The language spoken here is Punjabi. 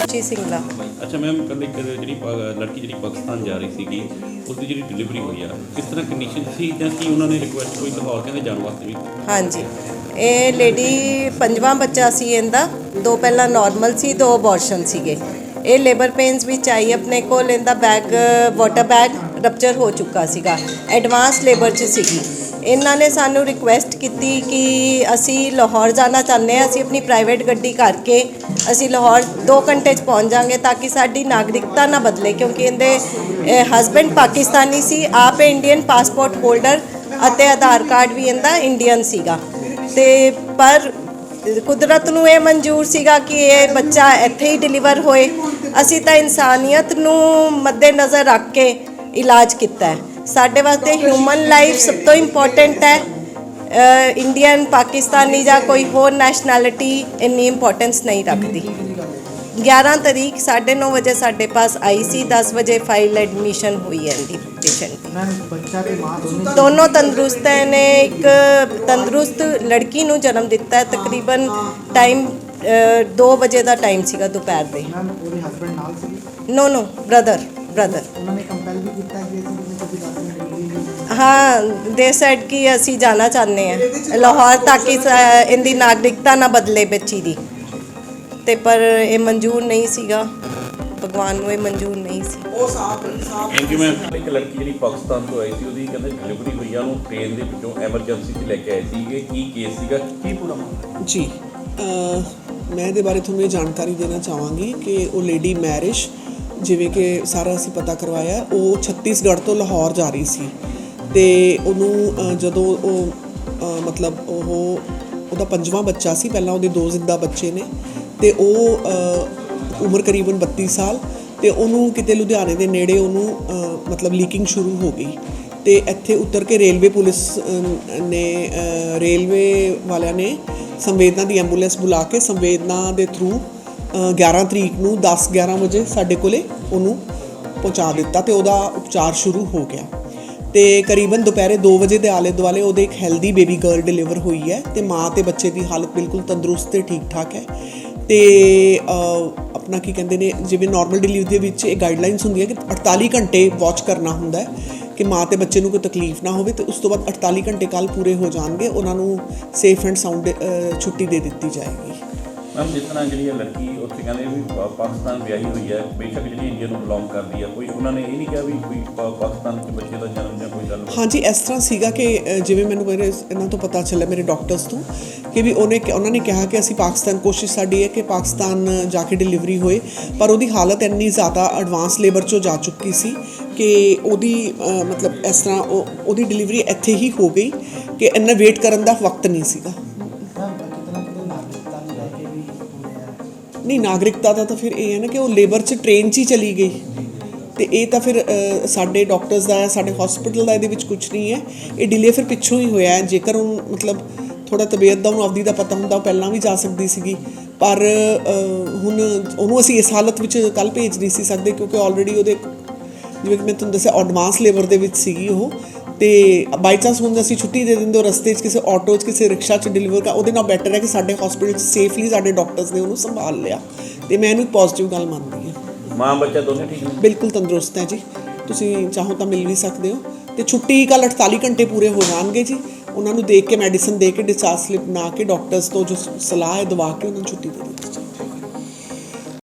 ਰੁਚੀ ਸਿੰਗਲਾ ਅੱਛਾ ਮੈਮ ਕੱਲ ਇੱਕ ਜਿਹੜੀ ਪਾ- ਲੜਕੀ ਜਿਹੜੀ ਪਾਕਿਸਤਾਨ ਜਾ ਰਹੀ ਸੀਗੀ ਉਸ ਦੀ ਜਿਹੜੀ ਡਿਲੀਵਰੀ ਹੋਈ ਆ ਕਿਸ ਤਰ੍ਹਾਂ ਕੰਡੀਸ਼ਨ ਸੀ ਜਾਂ ਕੀ ਉਹਨਾਂ ਨੇ ਰਿਕੁਐਸਟ ਕੋਈ ਲਾਹੌਰ ਕਹਿੰਦੇ ਜਾਣ ਵਾਸਤੇ ਵੀ? ਹਾਂਜੀ। ਇਹ ਲੇਡੀ ਪੰਜਵਾਂ ਬੱਚਾ ਸੀ ਇਹਦਾ। ਦੋ ਪਹਿਲਾਂ ਨਾਰਮਲ ਸੀ ਦੋ ਅਬੋਰਸ਼ਨ ਸੀਗੇ। ਇਹ ਲੇਬਰ ਪੇਨਸ ਵਿੱਚ ਆਈ ਆਪਣੇ ਕੋਲ ਇਹਦਾ ਬੈਗ ਵਾਟਰ ਬੈਗ ਰਪਚਰ ਹੋ ਚੁੱਕਾ ਸੀਗਾ। ਐਡਵਾਂਸ ਲੇਬਰ 'ਚ ਸੀਗੀ। ਇਹਨਾਂ ਨੇ ਸਾਨੂੰ ਰਿਕੁਐਸਟ ਕੀਤੀ ਕਿ ਅਸੀਂ ਲਾਹੌਰ ਜਾਣਾ ਚਾਹੁੰਦੇ ਹਾਂ ਅਸੀਂ ਆਪਣੀ ਪ੍ਰਾਈਵੇਟ ਗੱਡੀ ਕਰਕੇ ਅਸੀਂ ਲਾਹੌਰ 2 ਘੰਟੇ 'ਚ ਪਹੁੰਚ ਜਾਾਂਗੇ ਤਾਂ ਕਿ ਸਾਡੀ ਨਾਗਰਿਕਤਾ ਨਾ ਬਦਲੇ, ਕਿਉਂਕਿ ਇਹਦੇ ਹਸਬੈਂਡ ਪਾਕਿਸਤਾਨੀ ਸੀ, ਆਪ ਇੰਡੀਅਨ ਪਾਸਪੋਰਟ ਹੋਲਡਰ ਅਤੇ ਆਧਾਰ ਕਾਰਡ ਵੀ ਇਹਦਾ ਇੰਡੀਅਨ ਸੀਗਾ। ਤੇ ਪਰ ਕੁਦਰਤ ਨੂੰ ਇਹ ਮਨਜ਼ੂਰ ਸੀਗਾ ਕਿ ਇਹ ਬੱਚਾ ਇੱਥੇ ਹੀ ਡਿਲੀਵਰ ਹੋਏ। ਅਸੀਂ ਤਾਂ ਇਨਸਾਨੀਅਤ ਨੂੰ ਮੱਦੇਨਜ਼ਰ ਰੱਖ ਕੇ ਇਲਾਜ ਕੀਤਾ ਹੈ। ਸਾਡੇ ਵਾਸਤੇ ਹਿਊਮਨ ਲਾਈਫ ਸਭ ਤੋਂ ਇੰਪੋਰਟੈਂਟ ਹੈ। ਇੰਡੀਅਨ ਪਾਕਿਸਤਾਨੀ ਜਾਂ ਕੋਈ ਹੋਰ ਨੈਸ਼ਨੈਲਿਟੀ ਇੰਨੀ ਇੰਪੋਰਟੈਂਸ ਨਹੀਂ ਰੱਖਦੀ। 11 ਤਰੀਕ 9:30 ਵਜੇ ਸਾਡੇ ਪਾਸ ਆਈ ਸੀ 10 ਵਜੇ ਫਾਈਲ ਐਡਮਿਸ਼ਨ ਹੋਈ ਹੈ ਇਹਦੀ ਪੇਸ਼ੈਂਟ ਦੀ। ਦੋਨੇ ਤੰਦਰੁਸਤ ਨੇ ਇੱਕ ਤੰਦਰੁਸਤ ਲੜਕੀ ਨੂੰ ਜਨਮ ਦਿੱਤਾ ਹੈ। ਤਕਰੀਬਨ ਟਾਈਮ 2 ਵਜੇ ਦਾ ਟਾਈਮ ਸੀਗਾ ਦੁਪਹਿਰ ਦੇ। No no brother brother delivery ਹਾਂ ਦੇ ਸੈਡ ਕਿ ਅਸੀਂ ਜਾਣਾ ਚਾਹੁੰਦੇ ਹਾਂ। ਲਾਹੌਰ ਤਾਂ ਕਿ ਸ- ਇਹਦੀ ਨਾਗਰਿਕਤਾ ਨਾ ਬਦਲੇ ਬੱਚੀ ਦੀ ਤੇ ਪਰ ਇਹ ਮਨਜ਼ੂਰ ਨਹੀਂ ਸੀਗਾ। ਭਗਵਾਨ ਨੂੰ ਇਹ ਮਨਜ਼ੂਰ ਨਹੀਂ ਸੀ। ਥੈਂਕ ਯੂ ਮੈਮ ਇੱਕ ਲੜਕੀ ਜਿਹੜੀ ਪਾਕਿਸਤਾਨ ਤੋਂ ਆਈ ਸੀ ਉਹਦੀ ਕਹਿੰਦੇ ਡਿਲੀਵਰੀ ਹੋਈ ਆ ਉਹਨੂੰ ਟ੍ਰੇਨ ਦੇ ਵਿੱਚੋਂ ਐਮਰਜੈਂਸੀ 'ਚ ਲੈ ਕੇ ਆਏ ਸੀਗੇ। ਕੀ ਕੇਸ ਸੀਗਾ? ਕੀ ਪੂਰਾ ਮਾਮਲਾ? ਜੀ ਮੈਂ ਇਹਦੇ ਬਾਰੇ ਤੁਹਾਨੂੰ ਇਹ ਜਾਣਕਾਰੀ ਦੇਣਾ ਚਾਹਾਂਗੀ ਕਿ ਉਹ ਲੇਡੀ ਮੈਰਿਜ ਜਿਵੇਂ ਕਿ ਸਾਰਾ ਅਸੀਂ ਪਤਾ ਕਰਵਾਇਆ ਉਹ ਛੱਤੀਸਗੜ੍ਹ ਤੋਂ ਲਾਹੌਰ ਜਾ ਰਹੀ ਸੀ। ਤੇ ਉਹਨੂੰ ਜਦੋਂ ਉਹ ਮਤਲਬ ਉਹ, ਉਹਦਾ ਪੰਜਵਾਂ ਬੱਚਾ ਸੀ, ਪਹਿਲਾਂ ਉਹਦੇ ਦੋ ਜ਼ਿੰਦਾ ਬੱਚੇ ਨੇ ਤੇ ਉਹ ਉਮਰ ਕਰੀਬਨ 32 ਸਾਲ ਤੇ ਉਹਨੂੰ ਕਿਤੇ ਲੁਧਿਆਣੇ ਦੇ ਨੇੜੇ ਉਹਨੂੰ ਮਤਲਬ ਲੀਕਿੰਗ ਸ਼ੁਰੂ ਹੋ ਗਈ ਤੇ ਇੱਥੇ ਉਤਰ ਕੇ ਰੇਲਵੇ ਪੁਲਿਸ ਨੇ ਰੇਲਵੇ ਵਾਲਿਆਂ ਨੇ ਸੰਵੇਦਨਾ ਦੀ ਐਂਬੂਲੈਂਸ ਬੁਲਾ ਕੇ ਸੰਵੇਦਨਾ ਦੇ ਥਰੂ 11 ਤਰੀਕ ਨੂੰ 10 11 ਵਜੇ ਸਾਡੇ ਕੋਲੇ ਉਹਨੂੰ ਪਹੁੰਚਾ ਦਿੱਤਾ ਤੇ ਉਹਦਾ ਉਪਚਾਰ ਸ਼ੁਰੂ ਹੋ ਗਿਆ। ਤੇ ਕਰੀਬਨ ਦੁਪਹਿਰੇ 2 ਵਜੇ ਦੇ ਆਲੇ ਦੁਆਲੇ ਉਹਦੇ ਇੱਕ ਹੈਲਦੀ ਬੇਬੀ ਗਰਲ ਡਿਲੀਵਰ ਹੋਈ ਹੈ ਤੇ ਮਾਂ ਤੇ ਬੱਚੇ ਦੀ ਹਾਲਤ ਬਿਲਕੁਲ ਤੰਦਰੁਸਤ ਤੇ ਠੀਕ ਠਾਕ ਹੈ। ਤੇ ਆਪਣਾ ਕੀ ਕਹਿੰਦੇ ਨੇ, ਜਿਵੇਂ ਨਾਰਮਲ ਡਿਲੀਵਰੀ ਦੇ ਵਿੱਚ ਇਹ ਗਾਈਡਲਾਈਨਸ ਹੁੰਦੀਆਂ ਕਿ 48 ਘੰਟੇ ਵਾਚ ਕਰਨਾ ਹੁੰਦਾ ਹੈ ਕਿ ਮਾਂ ਤੇ ਬੱਚੇ ਨੂੰ ਕੋਈ ਤਕਲੀਫ ਨਾ ਹੋਵੇ ਤੇ ਉਸ ਤੋਂ ਬਾਅਦ 48 ਘੰਟੇ ਕੱਲ ਪੂਰੇ ਹੋ ਜਾਣਗੇ, ਉਹਨਾਂ ਨੂੰ ਸੇਫ ਐਂਡ ਸਾਊਂਡ ਛੁੱਟੀ ਦੇ ਦਿੱਤੀ ਜਾਏਗੀ। ਮੈਮ ਜਿਸ ਤਰ੍ਹਾਂ ਜਿਹੜੀ ਇਹ ਲੜਕੀ ਉੱਥੇ ਕਹਿੰਦੇ ਵੀ ਪਾ- ਪਾਕਿਸਤਾਨ ਵਿਆਹੀ ਹੋਈ ਹੈ ਬੇਸ਼ੱਕ ਜਿਹੜੀ ਇੰਡੀਆ ਨੂੰ ਬਿਲੋਂਗ ਕਰਦੀ ਹੈ ਕੋਈ ਉਹਨਾਂ ਨੇ ਇਹ ਨਹੀਂ ਕਿਹਾ ਵੀ ਕੋਈ ਪਾ- ਪਾਕਿਸਤਾਨ ਦੇ ਬੱਚੇ ਦਾ ਜਨਮ ਜਾਂ ਕੋਈ ਗੱਲ ਹਾਂਜੀ ਇਸ ਤਰ੍ਹਾਂ ਸੀਗਾ ਕਿ ਅ, ਜਿਵੇਂ ਮੈਨੂੰ ਮੇਰੇ ਇਹਨਾਂ ਤੋਂ ਪਤਾ ਚੱਲਿਆ ਮੇਰੇ ਡਾਕਟਰਸ ਤੋਂ ਕਿ ਵੀ ਉਹਨੇ ਉਹਨਾਂ ਨੇ ਕਿਹਾ ਕਿ ਅਸੀਂ ਪਾਕਿਸਤਾਨ ਕੋਸ਼ਿਸ਼ ਸਾਡੀ ਹੈ ਕਿ ਪਾਕਿਸਤਾਨ ਜਾ ਕੇ ਡਿਲੀਵਰੀ ਹੋਏ ਪਰ ਉਹਦੀ ਹਾਲਤ ਇੰਨੀ ਜ਼ਿਆਦਾ ਐਡਵਾਂਸ ਲੇਬਰ ਚੋਂ ਜਾ ਚੁੱਕੀ ਸੀ ਕਿ ਉਹਦੀ ਅ, ਮਤਲਬ ਇਸ ਤਰ੍ਹਾਂ ਉਹ ਉਹਦੀ ਡਿਲੀਵਰੀ ਇੱਥੇ ਹੀ ਹੋ ਗਈ ਕਿ ਇੰਨਾ ਵੇਟ ਕਰਨ ਦਾ ਵਕਤ ਨਹੀਂ ਸੀਗਾ। ਨਹੀਂ, ਨਾਗਰਿਕਤਾ ਦਾ ਤਾਂ ਫਿਰ ਇਹ ਹੈ ਨਾ ਕਿ ਉਹ ਲੇਬਰ 'ਚ ਟ੍ਰੇਨ 'ਚ ਹੀ ਚਲੀ ਗਈ। ਤੇ ਇਹ ਤਾਂ ਫਿਰ ਸਾਡੇ ਡਾਕਟਰਸ ਦਾ ਸਾਡੇ ਹਸਪੀਟਲ ਦਾ ਇਹਦੇ ਵਿੱਚ ਕੁਝ ਨਹੀਂ ਹੈ। ਇਹ ਡਿਲੇ ਫਿਰ ਪਿੱਛੋਂ ਹੀ ਹੋਇਆ ਜੇਕਰ ਉਹ ਮਤਲਬ ਥੋੜਾ ਤਬੀਅਤ ਦਾ ਉਹਨੂੰ ਆਪਦੀ ਦਾ ਪਤਾ ਹੁੰਦਾ, ਉਹ ਪਹਿਲਾਂ ਵੀ ਜਾ ਸਕਦੀ ਸੀਗੀ। ਪਰ ਹੁਣ ਉਹਨੂੰ ਅਸੀਂ ਇਸ ਹਾਲਤ ਵਿੱਚ ਕੱਲ ਭੇਜ ਨਹੀਂ ਸੀ ਸਕਦੇ, ਕਿਉਂਕਿ ਆਲਰੇਡੀ ਉਹਦੇ, ਜਿਵੇਂ ਕਿ ਮੈਂ ਤੁਹਾਨੂੰ ਦੱਸਿਆ ਐਡਵਾਂਸ ਲੇਬਰ ਦੇ ਵਿੱਚ ਸੀਗੀ ਉਹ। ਤੇ ਬਾਈ ਚਾਂਸ ਹੁਣ ਅਸੀਂ ਛੁੱਟੀ ਦੇ ਦਿੰਦੇ ਉਹ ਰਸਤੇ 'ਚ ਕਿਸੇ ਆਟੋ 'ਚ ਕਿਸੇ ਰਿਕਸ਼ਾ 'ਚ ਡਿਲੀਵਰ ਕਰ ਉਹਦੇ ਨਾਲ ਬੈਟਰ ਹੈ ਕਿ ਸਾਡੇ ਹਸਪੀਟਲ 'ਚ ਸੇਫਲੀ ਸਾਡੇ ਡਾਕਟਰਸ ਨੇ ਉਹਨੂੰ ਸੰਭਾਲ ਲਿਆ। ਤੇ ਮੈਂ ਇਹਨੂੰ ਪੋਜ਼ਿਟਿਵ ਗੱਲ ਮੰਨਦੀ ਹਾਂ। ਮਾਂ ਬੱਚਾ ਦੋਨੇ ਠੀਕ ਨੇ? ਬਿਲਕੁਲ ਤੰਦਰੁਸਤ ਹੈ ਜੀ। ਤੁਸੀਂ ਚਾਹੋ ਤਾਂ ਮਿਲ ਵੀ ਸਕਦੇ ਹੋ। ਤੇ ਛੁੱਟੀ ਕੱਲ 48 ਘੰਟੇ ਪੂਰੇ ਹੋ ਜਾਣਗੇ ਜੀ। ਉਹਨਾਂ ਨੂੰ ਦੇਖ ਕੇ ਮੈਡੀਸਨ ਦੇ ਕੇ ਡਿਸਚਾਰਜ ਸਲਿਪ ਬਣਾ ਕੇ ਡਾਕਟਰਸ ਤੋਂ ਜੋ ਸਲਾਹ ਹੈ ਦਵਾ ਕੇ ਉਹਨਾਂ ਨੂੰ ਛੁੱਟੀ ਦੇ ਦਿੱਤੀ